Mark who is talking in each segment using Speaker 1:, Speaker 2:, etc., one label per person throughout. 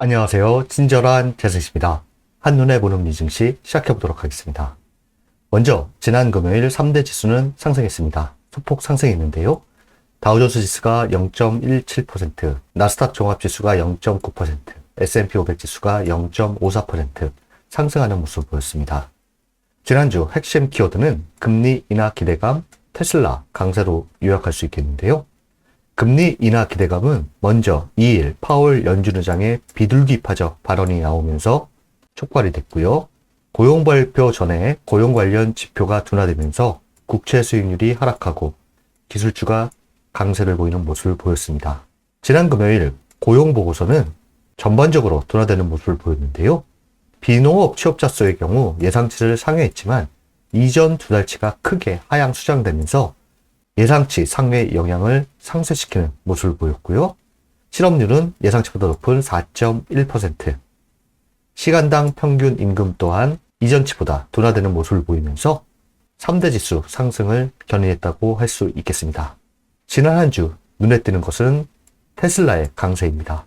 Speaker 1: 안녕하세요. 친절한 재승입니다. 한눈에 보는 미증시 시작해보도록 하겠습니다. 먼저 지난 금요일 3대 지수는 상승했습니다. 소폭 상승했는데요. 다우존스 지수가 0.17%, 나스닥 종합지수가 0.9%, S&P 500 지수가 0.54% 상승하는 모습을 보였습니다. 지난주 핵심 키워드는 금리 인하 기대감, 테슬라 강세로 요약할 수 있겠는데요. 금리 인하 기대감은 먼저 2일 파월 연준 의장의 비둘기 파적 발언이 나오면서 촉발이 됐고요. 고용 발표 전에 고용 관련 지표가 둔화되면서 국채 수익률이 하락하고 기술주가 강세를 보이는 모습을 보였습니다. 지난 금요일 고용 보고서는 전반적으로 둔화되는 모습을 보였는데요. 비농업 취업자 수의 경우 예상치를 상회했지만 이전 두 달치가 크게 하향 수정되면서 예상치 상회 영향을 상쇄시키는 모습을 보였고요. 실업률은 예상치보다 높은 4.1%. 시간당 평균 임금 또한 이전치보다 둔화되는 모습을 보이면서 3대 지수 상승을 견인했다고 할 수 있겠습니다. 지난 한 주 눈에 띄는 것은 테슬라의 강세입니다.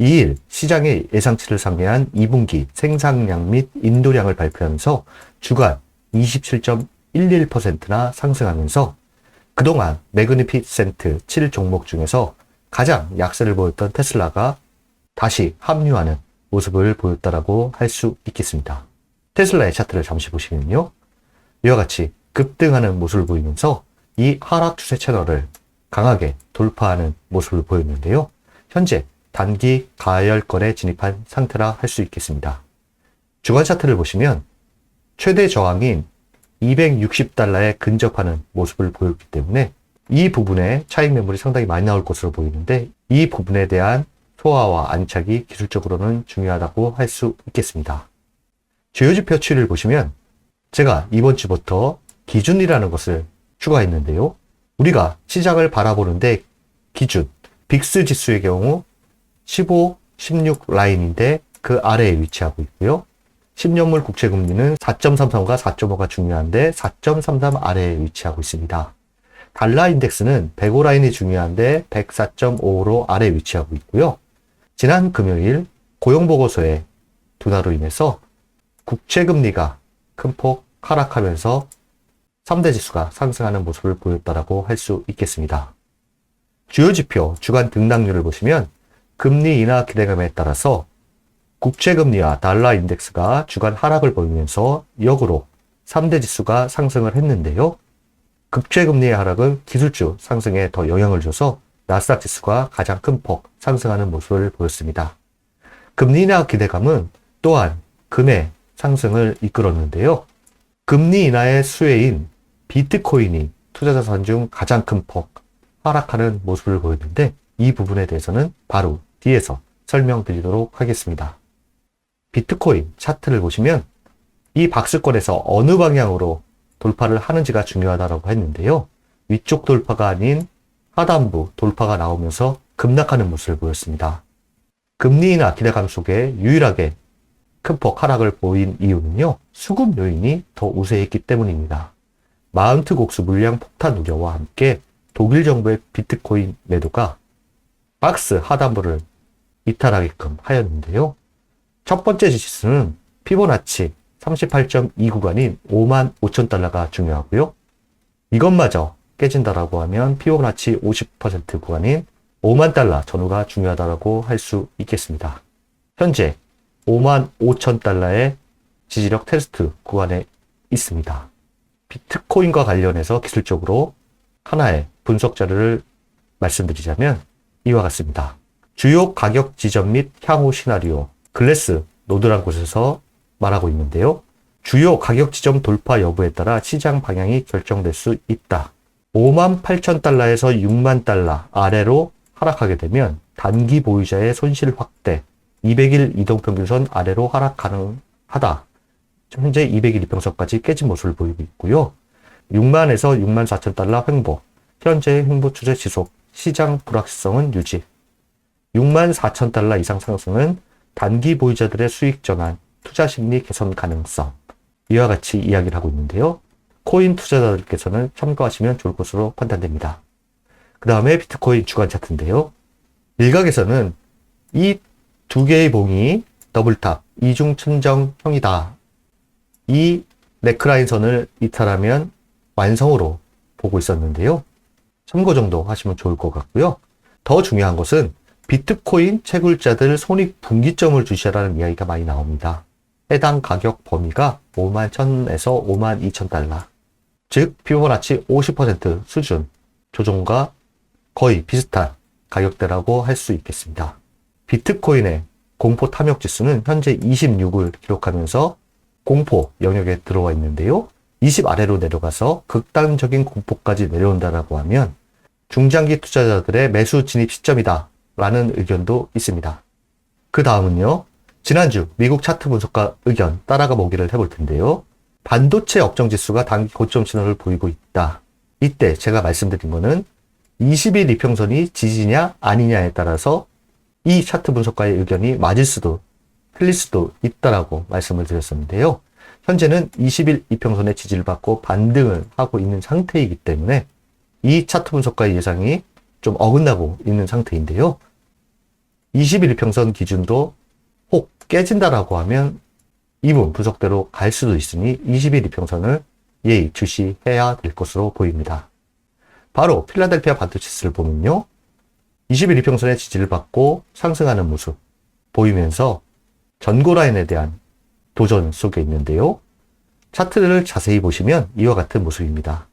Speaker 1: 2일 시장의 예상치를 상회한 2분기 생산량 및 인도량을 발표하면서 주간 27.11%나 상승하면서 그동안 매그니피센트 7 종목 중에서 가장 약세를 보였던 테슬라가 다시 합류하는 모습을 보였다라고 할 수 있겠습니다. 테슬라의 차트를 잠시 보시면요. 이와 같이 급등하는 모습을 보이면서 이 하락 추세 채널을 강하게 돌파하는 모습을 보였는데요. 현재 단기 가열권에 진입한 상태라 할 수 있겠습니다. 주간 차트를 보시면 최대 저항인 260달러에 근접하는 모습을 보였기 때문에 이 부분에 차익 매물이 상당히 많이 나올 것으로 보이는데 이 부분에 대한 소화와 안착이 기술적으로는 중요하다고 할 수 있겠습니다. 주요 지표 추이를 보시면 제가 이번 주부터 기준이라는 것을 추가했는데요. 우리가 시장을 바라보는데 기준, 빅스 지수의 경우 15, 16 라인인데 그 아래에 위치하고 있고요. 10년물 국채 금리는 4.33과 4.5가 중요한데 4.33 아래에 위치하고 있습니다. 달러 인덱스는 105 라인이 중요한데 104.5로 아래에 위치하고 있고요. 지난 금요일 고용보고서의 둔화로 인해서 국채 금리가 큰 폭 하락하면서 3대 지수가 상승하는 모습을 보였다라고 할 수 있겠습니다. 주요 지표 주간 등락률을 보시면 금리 인하 기대감에 따라서 국채금리와 달러 인덱스가 주간 하락을 보이면서 역으로 3대 지수가 상승을 했는데요. 국채금리의 하락은 기술주 상승에 더 영향을 줘서 나스닥 지수가 가장 큰 폭 상승하는 모습을 보였습니다. 금리 인하 기대감은 또한 금의 상승을 이끌었는데요. 금리 인하의 수혜인 비트코인이 투자자산 중 가장 큰 폭 하락하는 모습을 보였는데 이 부분에 대해서는 바로 뒤에서 설명드리도록 하겠습니다. 비트코인 차트를 보시면 이 박스권에서 어느 방향으로 돌파를 하는지가 중요하다고 했는데요. 위쪽 돌파가 아닌 하단부 돌파가 나오면서 급락하는 모습을 보였습니다. 금리 인하 기대감 속에 유일하게 큰 폭 하락을 보인 이유는요. 수급 요인이 더 우세했기 때문입니다. 마운트 곡수 물량 폭탄 우려와 함께 독일 정부의 비트코인 매도가 박스 하단부를 이탈하게끔 하였는데요. 첫 번째 지수는 피보나치 38.2 구간인 5만 5천 달러가 중요하고요. 이것마저 깨진다라고 하면 피보나치 50% 구간인 5만 달러 전후가 중요하다고 할 수 있겠습니다. 현재 5만 5천 달러의 지지력 테스트 구간에 있습니다. 비트코인과 관련해서 기술적으로 하나의 분석 자료를 말씀드리자면 이와 같습니다. 주요 가격 지점 및 향후 시나리오 글래스 노드란 곳에서 말하고 있는데요. 주요 가격 지점 돌파 여부에 따라 시장 방향이 결정될 수 있다. 5만 8천 달러에서 6만 달러 아래로 하락하게 되면 단기 보유자의 손실 확대, 200일 이동평균선 아래로 하락 가능하다. 현재 200일 이평선까지 깨진 모습을 보이고 있고요. 6만에서 6만 4천 달러 횡보, 현재 횡보 추세 지속, 시장 불확실성은 유지. 6만 4천 달러 이상 상승은 단기 보유자들의 수익 전환, 투자 심리 개선 가능성. 이와 같이 이야기를 하고 있는데요. 코인 투자자들께서는 참고하시면 좋을 것으로 판단됩니다. 그 다음에 비트코인 주간 차트인데요. 일각에서는 이 두 개의 봉이 더블탑 이중 천정형이다. 이 네크라인 선을 이탈하면 완성으로 보고 있었는데요. 참고 정도 하시면 좋을 것 같고요. 더 중요한 것은 비트코인 채굴자들 손익 분기점을 주시라는 이야기가 많이 나옵니다. 해당 가격 범위가 5만 1000에서 5만 2천 달러. 즉, 피보나치 50% 수준 조정과 거의 비슷한 가격대라고 할 수 있겠습니다. 비트코인의 공포 탐욕 지수는 현재 26을 기록하면서 공포 영역에 들어와 있는데요. 20 아래로 내려가서 극단적인 공포까지 내려온다라고 하면 중장기 투자자들의 매수 진입 시점이다 라는 의견도 있습니다. 그 다음은요. 지난주 미국 차트 분석가 의견 따라가 보기를 해볼 텐데요. 반도체 업종 지수가 단기 고점 신호를 보이고 있다. 이때 제가 말씀드린 거는 20일 이평선이 지지냐 아니냐에 따라서 이 차트 분석가의 의견이 맞을 수도 틀릴 수도 있다라고 말씀을 드렸었는데요. 현재는 20일 이평선의 지지를 받고 반등을 하고 있는 상태이기 때문에 이 차트 분석가의 예상이 좀 어긋나고 있는 상태인데요. 20일 이평선 기준도 혹 깨진다라고 하면 이분 분석대로 갈 수도 있으니 20일 이평선을 예의 주시해야 될 것으로 보입니다. 바로 필라델피아 반도체스를 보면요. 20일 이평선의 지지를 받고 상승하는 모습 보이면서 전고 라인에 대한 도전 속에 있는데요. 차트를 자세히 보시면 이와 같은 모습입니다.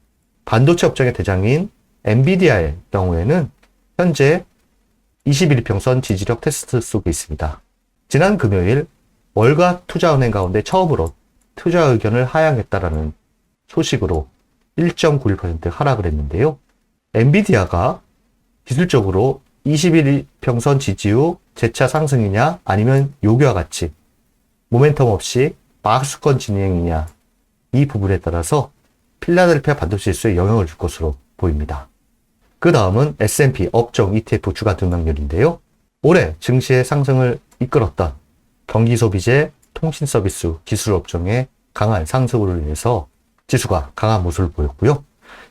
Speaker 1: 반도체 업종의 대장인 엔비디아의 경우에는 현재 21일 평선 지지력 테스트 속에 있습니다. 지난 금요일 월가 투자은행 가운데 처음으로 투자 의견을 하향했다라는 소식으로 1.91% 하락을 했는데요. 엔비디아가 기술적으로 21일 평선 지지 후 재차 상승이냐 아니면 요기와 같이 모멘텀 없이 박스권 진행이냐 이 부분에 따라서 필라델피아 반도체 지수에 영향을 줄 것으로 보입니다. 그 다음은 S&P 업종 ETF 주가 등락률인데요. 올해 증시의 상승을 이끌었던 경기 소비재, 통신 서비스, 기술 업종의 강한 상승으로 인해서 지수가 강한 모습을 보였고요.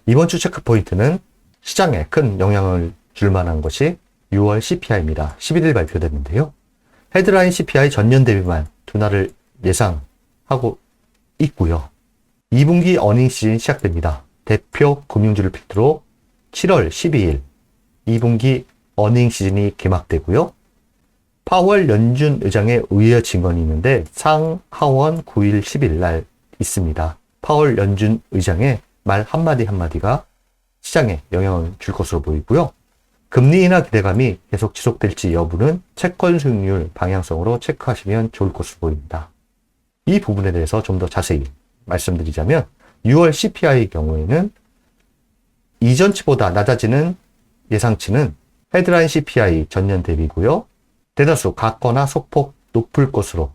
Speaker 1: 이번 주 체크 포인트는 시장에 큰 영향을 줄 만한 것이 6월 CPI입니다. 11일 발표됐는데요. 헤드라인 CPI 전년 대비만 둔화를 예상하고 있고요. 2분기 어닝 시즌 시작됩니다. 대표 금융주를 필두로 7월 12일 2분기 어닝 시즌이 개막되고요. 파월 연준 의장의 의회 증언이 있는데 상하원 9일 10일 날 있습니다. 파월 연준 의장의 말 한마디 한마디가 시장에 영향을 줄 것으로 보이고요. 금리 인하 기대감이 계속 지속될지 여부는 채권 수익률 방향성으로 체크하시면 좋을 것으로 보입니다. 이 부분에 대해서 좀 더 자세히 말씀드리자면 6월 CPI의 경우에는 이전치보다 낮아지는 예상치는 헤드라인 CPI 전년 대비고요. 대다수 같거나 소폭 높을 것으로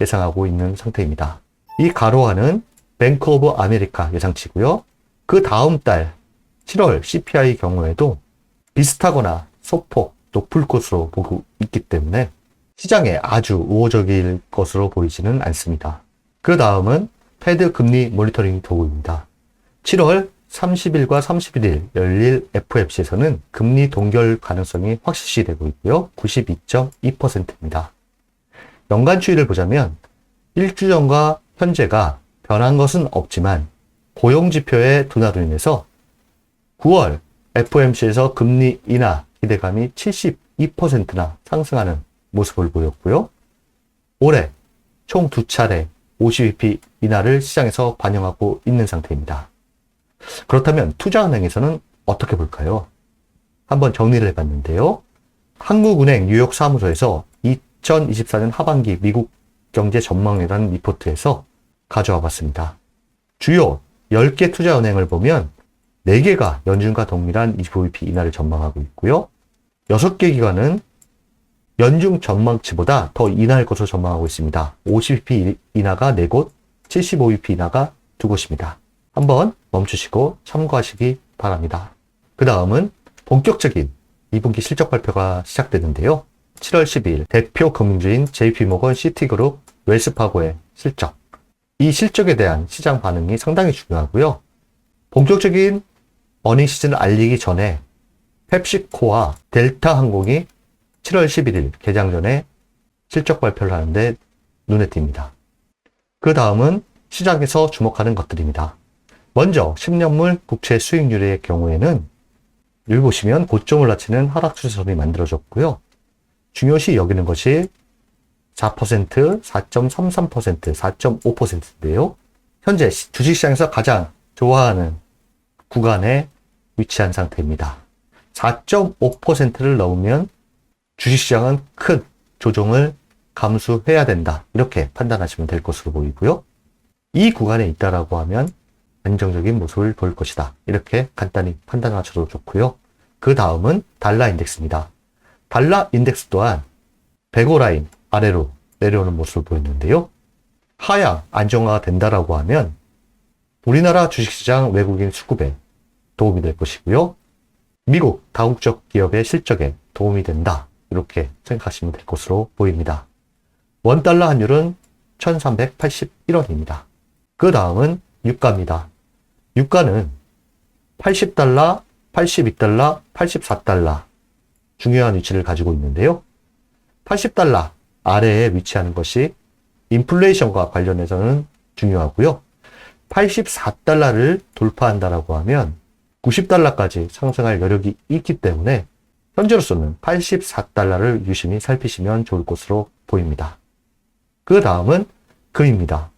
Speaker 1: 예상하고 있는 상태입니다. 이 가로하는 뱅크 오브 아메리카 예상치고요. 그 다음 달 7월 CPI 경우에도 비슷하거나 소폭 높을 것으로 보고 있기 때문에 시장에 아주 우호적일 것으로 보이지는 않습니다. 그 다음은 패드 금리 모니터링 도구입니다. 7월 30일과 31일 열릴 FOMC에서는 금리 동결 가능성이 확실시 되고 있고요. 92.2%입니다. 연간 추이를 보자면 1주 전과 현재가 변한 것은 없지만 고용 지표의 둔화로 인해서 9월 FOMC에서 금리 인하 기대감이 72%나 상승하는 모습을 보였고요. 올해 총 두 차례 50bp 인하를 시장에서 반영하고 있는 상태입니다. 그렇다면 투자은행에서는 어떻게 볼까요? 한번 정리를 해봤는데요. 한국은행 뉴욕 사무소에서 2024년 하반기 미국 경제 전망이라는 리포트에서 가져와 봤습니다. 주요 10개 투자은행을 보면 4개가 연준과 동일한 25bp 인하를 전망하고 있고요. 6개 기관은 연중 전망치보다 더 인하할 것으로 전망하고 있습니다. 50bp 인하가 4곳, 75bp 인하가 2곳입니다. 한번 멈추시고 참고하시기 바랍니다. 그 다음은 본격적인 2분기 실적 발표가 시작되는데요. 7월 12일 대표 금융주인 JP모건 시티그룹 웰스파고의 실적. 이 실적에 대한 시장 반응이 상당히 중요하고요. 본격적인 어닝 시즌을 알리기 전에 펩시코와 델타 항공이 7월 11일 개장 전에 실적 발표를 하는데 눈에 띕니다. 그 다음은 시장에서 주목하는 것들입니다. 먼저 10년물 국채 수익률의 경우에는 여기 보시면 고점을 낮추는 하락 추세선이 만들어졌고요. 중요시 여기는 것이 4%, 4.33%, 4.5%인데요. 현재 주식시장에서 가장 좋아하는 구간에 위치한 상태입니다. 4.5%를 넘으면 주식시장은 큰 조정을 감수해야 된다. 이렇게 판단하시면 될 것으로 보이고요. 이 구간에 있다라고 하면 안정적인 모습을 보일 것이다. 이렇게 간단히 판단하셔도 좋고요. 그 다음은 달러 인덱스입니다. 달러 인덱스 또한 105 라인 아래로 내려오는 모습을 보였는데요. 하향 안정화가 된다라고 하면 우리나라 주식시장 외국인 수급에 도움이 될 것이고요. 미국 다국적 기업의 실적에 도움이 된다. 이렇게 생각하시면 될 것으로 보입니다. 원달러 환율은 1381원입니다. 그 다음은 유가입니다. 유가는 80달러, 82달러, 84달러 중요한 위치를 가지고 있는데요. 80달러 아래에 위치하는 것이 인플레이션과 관련해서는 중요하고요. 84달러를 돌파한다라고 하면 90달러까지 상승할 여력이 있기 때문에 현재로서는 84달러를 유심히 살피시면 좋을 것으로 보입니다. 그 다음은 금입니다.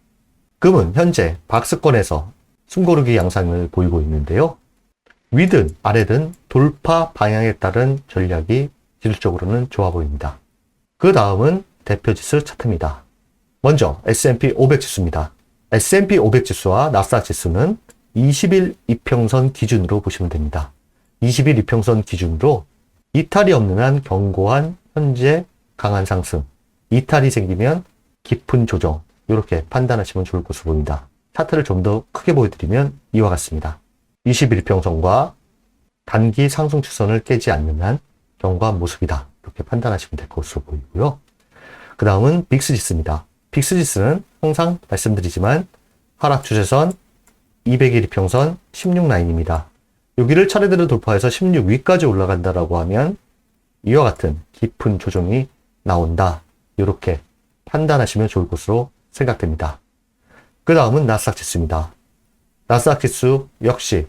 Speaker 1: 금은 현재 박스권에서 숨고르기 양상을 보이고 있는데요. 위든 아래든 돌파 방향에 따른 전략이 기술적으로는 좋아 보입니다. 그 다음은 대표지수 차트입니다. 먼저 S&P 500 지수입니다. S&P 500 지수와 나스닥 지수는 20일 이평선 기준으로 보시면 됩니다. 20일 이평선 기준으로 이탈이 없는 한 견고한 현재 강한 상승, 이탈이 생기면 깊은 조정, 이렇게 판단하시면 좋을 것으로 보입니다. 차트를 좀 더 크게 보여드리면 이와 같습니다. 21평선과 단기 상승 추선을 깨지 않는 한 견고한 모습이다. 이렇게 판단하시면 될 것으로 보이고요. 그 다음은 빅스지스입니다. 빅스지스는 항상 말씀드리지만 하락 추세선 200일 이평선 16라인입니다. 여기를 차례대로 돌파해서 16 위까지 올라간다라고 하면 이와 같은 깊은 조정이 나온다. 이렇게 판단하시면 좋을 것으로 생각됩니다. 그 다음은 나스닥 지수입니다. 나스닥 지수 역시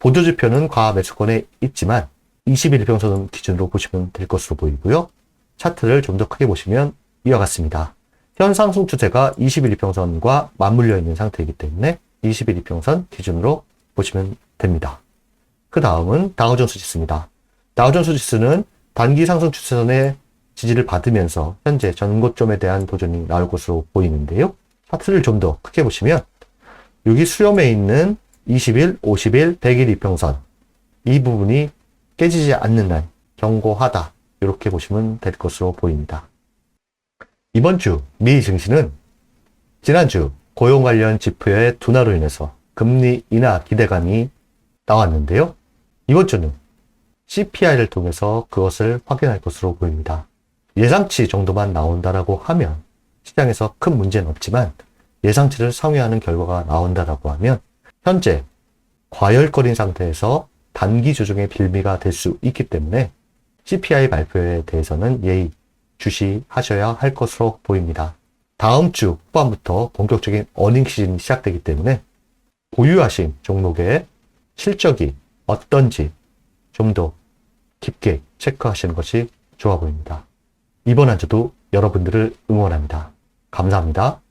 Speaker 1: 보조지표는 과하 매수권에 있지만 20일 평선 기준으로 보시면 될 것으로 보이고요. 차트를 좀 더 크게 보시면 이와 같습니다. 현 상승 추세가 21 이평선과 맞물려 있는 상태이기 때문에 21 이평선 기준으로 보시면 됩니다. 그 다음은 다우존스 지수입니다. 다우존스 지수는 단기 상승 추세선의 지지를 받으면서 현재 전고점에 대한 도전이 나올 것으로 보이는데요. 차트를 좀 더 크게 보시면 여기 수렴에 있는 20일, 50일, 100일 이평선 이 부분이 깨지지 않는 한 경고하다 이렇게 보시면 될 것으로 보입니다. 이번 주 미 증시는 지난주 고용 관련 지표의 둔화로 인해서 금리 인하 기대감이 나왔는데요. 이번 주는 CPI를 통해서 그것을 확인할 것으로 보입니다. 예상치 정도만 나온다라고 하면 시장에서 큰 문제는 없지만 예상치를 상회하는 결과가 나온다라고 하면 현재 과열거린 상태에서 단기 조정의 빌미가 될 수 있기 때문에 CPI 발표에 대해서는 예의 주시하셔야 할 것으로 보입니다. 다음 주 후반부터 본격적인 어닝 시즌이 시작되기 때문에 보유하신 종목의 실적이 어떤지 좀 더 깊게 체크하시는 것이 좋아 보입니다. 이번 한 주도 여러분들을 응원합니다. 감사합니다.